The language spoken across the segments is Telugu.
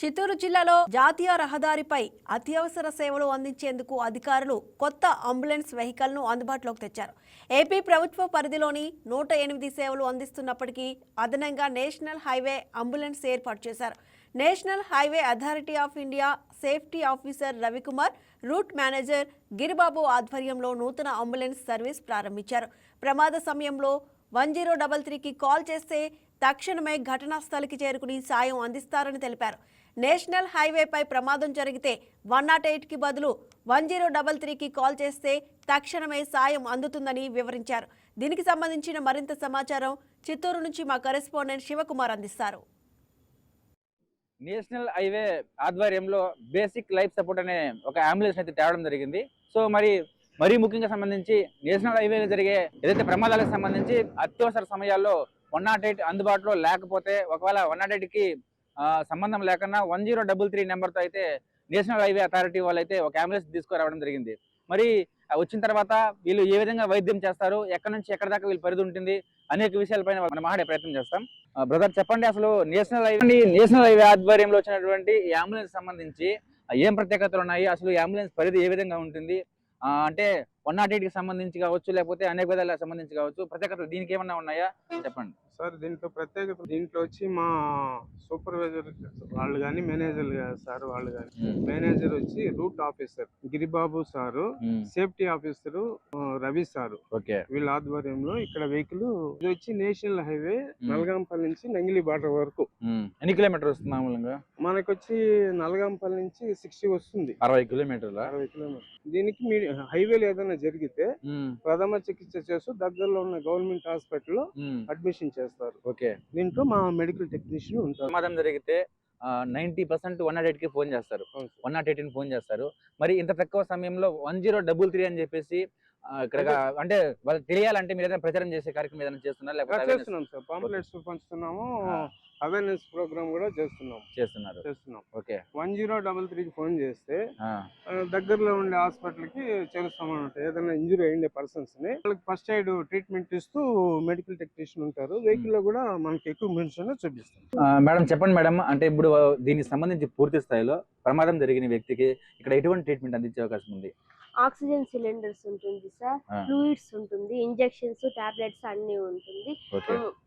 చిత్తూరు జిల్లాలో జాతీయ రహదారిపై అత్యవసర సేవలు అందించేందుకు అధికారులు కొత్త అంబులెన్స్ వెహికల్ను అందుబాటులోకి తెచ్చారు. ఏపీ ప్రభుత్వ పరిధిలోని నూట ఎనిమిది సేవలు అందిస్తున్నప్పటికీ అదనంగా నేషనల్ హైవే అంబులెన్స్ ఏర్పాటు చేశారు. National highway authority of India safety officer Ravikumar route manager Giribabu ఆధ్వర్యంలో నూతన అంబులెన్స్ సర్వీస్ ప్రారంభించారు. ప్రమాద సమయంలో వన్ జీరో డబల్ త్రీకి కాల్ చేస్తే తక్షణమే ఘటనా స్థలికి చేరుకుని సాయం అందిస్తారని తెలిపారు. నేషనల్ హైవేపై ప్రమాదం జరిగితే వన్ నాట్ ఎయిట్కి బదులు వన్ జీరో డబల్ త్రీకి కాల్ చేస్తే తక్షణమే సాయం అందుతుందని వివరించారు. దీనికి సంబంధించిన మరింత సమాచారం చిత్తూరు నుంచి మా కరెస్పాండెంట్ శివకుమార్ అందిస్తారు. నేషనల్ హైవే ఆధ్వర్యంలో బేసిక్ లైఫ్ సపోర్ట్ అనే ఒక అంబులెన్స్ అయితే తేవడం జరిగింది. సో మరి మరీ ముఖ్యంగా సంబంధించి నేషనల్ హైవేలో జరిగే ఏదైతే ప్రమాదాలకు సంబంధించి అత్యవసర సమయాల్లో వన్ నాట్ ఎయిట్ అందుబాటులో లేకపోతే ఒకవేళ వన్ నాట్ ఎయిట్కి సంబంధం లేకుండా వన్ జీరో డబుల్ త్రీ నెంబర్తో అయితే నేషనల్ హైవే అథారిటీ వాళ్ళు అయితే ఒక అంబులెన్స్ తీసుకురావడం జరిగింది. మరి వచ్చిన తర్వాత వీళ్ళు ఏ విధంగా వైద్యం చేస్తారు ఎక్కడి నుంచి ఎక్కడి దాకా వీళ్ళు పరిధి ఉంటుంది అనేక విషయాలపైన మనం మాట్లాడే ప్రయత్నం చేస్తాం. బ్రదర్ చెప్పండి అసలు నేషనల్ హైవే నేషనల్ హైవే ఆధ్వర్యంలో వచ్చినటువంటి ఈ అంబులెన్స్ సంబంధించి ఏం ప్రత్యేకతలు ఉన్నాయి అసలు ఈ అంబులెన్స్ పరిధి ఏ విధంగా ఉంటుంది అంటే వన్ నాట్ ఎయిట్కి సంబంధించి కావచ్చు లేకపోతే అనేక విధాలకు సంబంధించి కావచ్చు ప్రత్యేకతలు దీనికి ఏమన్నా ఉన్నాయా? చెప్పండి. సార్ దీంట్లో ప్రత్యేకత దీంట్లో వచ్చి మా సూపర్వైజర్ వాళ్ళు కానీ మేనేజర్ సార్ వాళ్ళు కానీ మేనేజర్ వచ్చి route officer Giribabu sir safety officer Ravi sir. Okay. వీళ్ళ ఆధ్వర్యంలో ఇక్కడ వెహికల్ ఇది వచ్చి నేషనల్ హైవే నల్గాంపల్లి నుంచి నంగిలి బార్డర్ వరకు. ఎన్ని కిలోమీటర్ వస్తుంది మామూలుగా? మనకు వచ్చి నల్గాంపల్లి నుంచి సిక్స్టీ వస్తుంది. అరవై కిలోమీటర్ల? అరవై కిలోమీటర్ దీనికి మీ హైవేలో ఏదైనా జరిగితే ప్రథమ చికిత్స చేస్తూ దగ్గరలో ఉన్న గవర్నమెంట్ హాస్పిటల్లో అడ్మిషన్ చేస్తారు. ఓకే. దీంట్లో మా మెడికల్ టెక్నీషియన్ ఉంటారు. ప్రమాదం జరిగితే నైన్టీ పర్సెంట్ వన్ నాట్కి ఫోన్ చేస్తారు. వన్ నాట్ ఎయిట్ ఫోన్ చేస్తారు. మరి ఇంత తక్కువ సమయంలో వన్ జీరో డబుల్ త్రీ అని చెప్పేసి ఇక్కడ అంటే వాళ్ళకి తెలియాలంటే మీరు ఏదైనా ప్రచారం చేసే కార్యక్రమం ఏదైనా చేస్తున్నారు? లేకపోతే చేస్తున్నాం సార్. పాంప్లెట్స్ పంచుతున్నాము. అవేర్నెస్ ప్రోగ్రామ్ కూడా చేస్తున్నాం చేస్తున్నారు. చేస్తున్నాం. ఓకే. వన్ జీరో డబల్ త్రీకి ఫోన్ చేస్తే దగ్గరలో ఉండే హాస్పిటల్కి చేరుస్తామన్నమాట ఏదైనా ఇంజురీ అయిండే పర్సన్స్ని. వాళ్ళకి ఫస్ట్ ఎయిడ్ ట్రీట్మెంట్ ఇస్తూ మెడికల్ టెక్నీషియన్ ఉంటారు. వెహికల్లో కూడా మనకి ఎక్కువ మెన్షన్ చూపిస్తాం. మేడం చెప్పండి మేడం. అంటే ఇప్పుడు దీనికి సంబంధించి పూర్తి స్థాయిలో ప్రమాదం జరిగిన వ్యక్తికి ఇక్కడ ఎటువంటి ట్రీట్మెంట్ అందించే అవకాశం ఉంది? ఆక్సిజన్ సిలిండర్స్ ఉంటుంది సార్. ఫ్లూయిడ్స్ ఉంటుంది ఇంజెక్షన్స్ టాబ్లెట్స్ అన్ని ఉంటుంది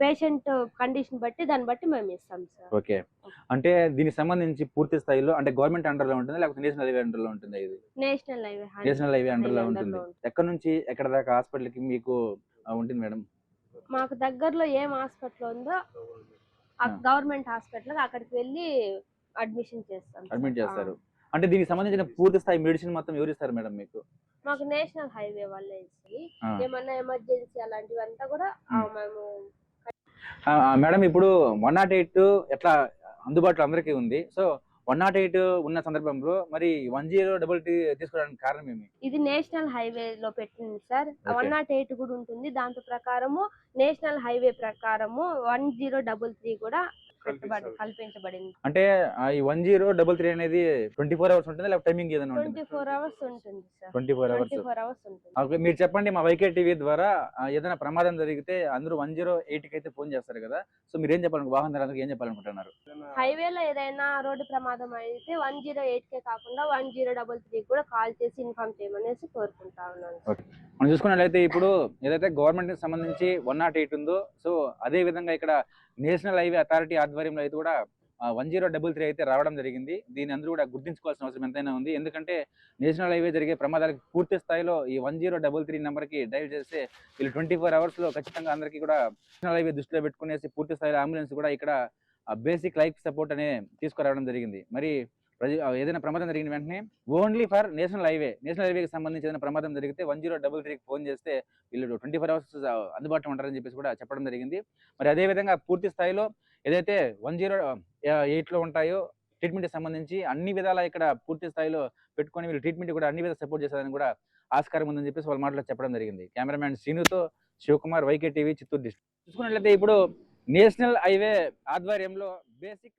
పేషెంట్ కండిషన్ బట్టి దాన్ని బట్టి మేము ఇస్తాం సార్ ఓకే అంటే దీనికి సంబంధించి పూర్తి స్థాయిలో అంటే గవర్నమెంట్ అండర్లో ఉంటుంది లేకపోతే నేషనల్ హైవే అండర్లో ఉంటుంది ఇది నేషనల్ హైవే నేషనల్ హైవే అండర్లో ఉంటుంది. ఎక్కడ నుంచి ఎక్కడ దాకా హాస్పిటల్కి మీకు ఉంటుంది మేడం మాకు దగ్గరలో ఏం హాస్పిటల్ ఉందో ఆ. గవర్నమెంట్ హాస్పిటల్ అక్కడికి వెళ్ళి అడ్మిషన్ చేస్తాం. అడ్మిట్. చేస్తారు అంటే దీనికి సంబంధించిన పూర్తి స్థాయి మెడిసిన్ మొత్తం ఎవరు ఇస్తారు మేడం మీకు మాకు నేషనల్ హైవే వాళ్ళే ఇచ్చి. ఏమన్నా ఎమర్జెన్సీ అలాంటివంతా కూడా. మేము మేడం ఇప్పుడు వన్ నాట్ ఎయిట్ ఎట్లా అందుబాటులో అందరికీ ఉంది సో వన్ నాట్ ఎయిట్ ఉన్న సందర్భంలో మరి వన్ జీరో డబుల్ టీ తీసుకోవడానికి కారణం ఏమి ఇది నేషనల్ హైవే లో పెట్టింది సార్. వన్ నాట్ ఎయిట్ కూడా ఉంటుంది దాంతో ప్రకారము నేషనల్ హైవే ప్రకారము వన్ జీరో డబుల్ త్రీ కూడా. కల్పించబడింది. అంటే ఈ వన్ జీరో డబుల్ త్రీ అనేది ట్వంటీ ఫోర్ అవర్స్ ఉంటుంది లేకపోతే టైమింగ్ ఏదైనా ట్వంటీ ఫోర్ అవర్స్ ఉంటుంది ట్వంటీ ఫోర్ అవర్స్. మీరు చెప్పండి మా వైకే టీవీ ద్వారా ఏదైనా ప్రమాదం జరిగితే అందరూ వన్ జీరో ఎయిట్కి అయితే ఫోన్ చేస్తారు కదా. సో మీరు ఏం చెప్పాలను వాహనదారులకు ఏం చెప్పాలనుకుంటున్నారు? హైవేలో ఏదైనా రోడ్డు ప్రమాదం అయితే వన్ జీరో ఎయిట్ కే కాకుండా వన్ జీరో డబల్ త్రీ కూడా కాల్ చేసి ఇన్ఫార్మ్ చేయమనేసి కోరుకుంటా ఉన్నాను మనం చూసుకున్నట్లయితే ఇప్పుడు ఏదైతే గవర్నమెంట్కి సంబంధించి వన్ నాట్ ఎయిట్ ఉందో సో అదే విధంగా ఇక్కడ నేషనల్ హైవే అథారిటీ ఆధ్వర్యంలో అయితే కూడా వన్ జీరో డబుల్ త్రీ అయితే రావడం జరిగింది. దీని అందరూ కూడా గుర్తించుకోవాల్సిన అవసరం ఎంతైనా ఉంది. ఎందుకంటే నేషనల్ హైవే జరిగే ప్రమాదాలకు పూర్తి స్థాయిలో ఈ వన్ జీరో డబుల్ త్రీ నెంబర్కి డైల్ చేస్తే వీళ్ళు ట్వంటీ ఫోర్ అవర్స్లో ఖచ్చితంగా అందరికీ కూడా నేషనల్ హైవే దృష్టిలో పెట్టుకునేసి పూర్తి స్థాయిలో అంబులెన్స్ కూడా ఇక్కడ బేసిక్ లైఫ్ సపోర్ట్ అనే తీసుకురావడం జరిగింది. మరి ఏదైనా ప్రమాదం జరిగిన వెంటనే only for national highway national హైవేకి సంబంధించి ఏదైనా ప్రమాదం జరిగితే వన్ జీరో డబుల్ త్రీకి ఫోన్ చేస్తే వీళ్ళు ట్వంటీ ఫోర్ అవర్స్ అందుబాటులో ఉంటారని చెప్పేసి కూడా చెప్పడం జరిగింది. మరి అదే విధంగా పూర్తి స్థాయిలో ఏదైతే వన్ జీరో ఎయిట్లో ఉంటాయో ట్రీట్మెంట్కి సంబంధించి అన్ని విధాల ఇక్కడ పూర్తి స్థాయిలో పెట్టుకొని వీళ్ళు ట్రీట్మెంట్ కూడా అన్ని విధాలు సపోర్ట్ చేస్తారని కూడా ఆస్కారం ఉందని చెప్పేసి వాళ్ళ మాటలో చెప్పడం జరిగింది. Cameraman శ్రీనుతో Sivakumar YK TV Chittoor district. చూసుకున్నట్లయితే ఇప్పుడు నేషనల్ హైవే ఆధ్వర్యంలో బేసిక్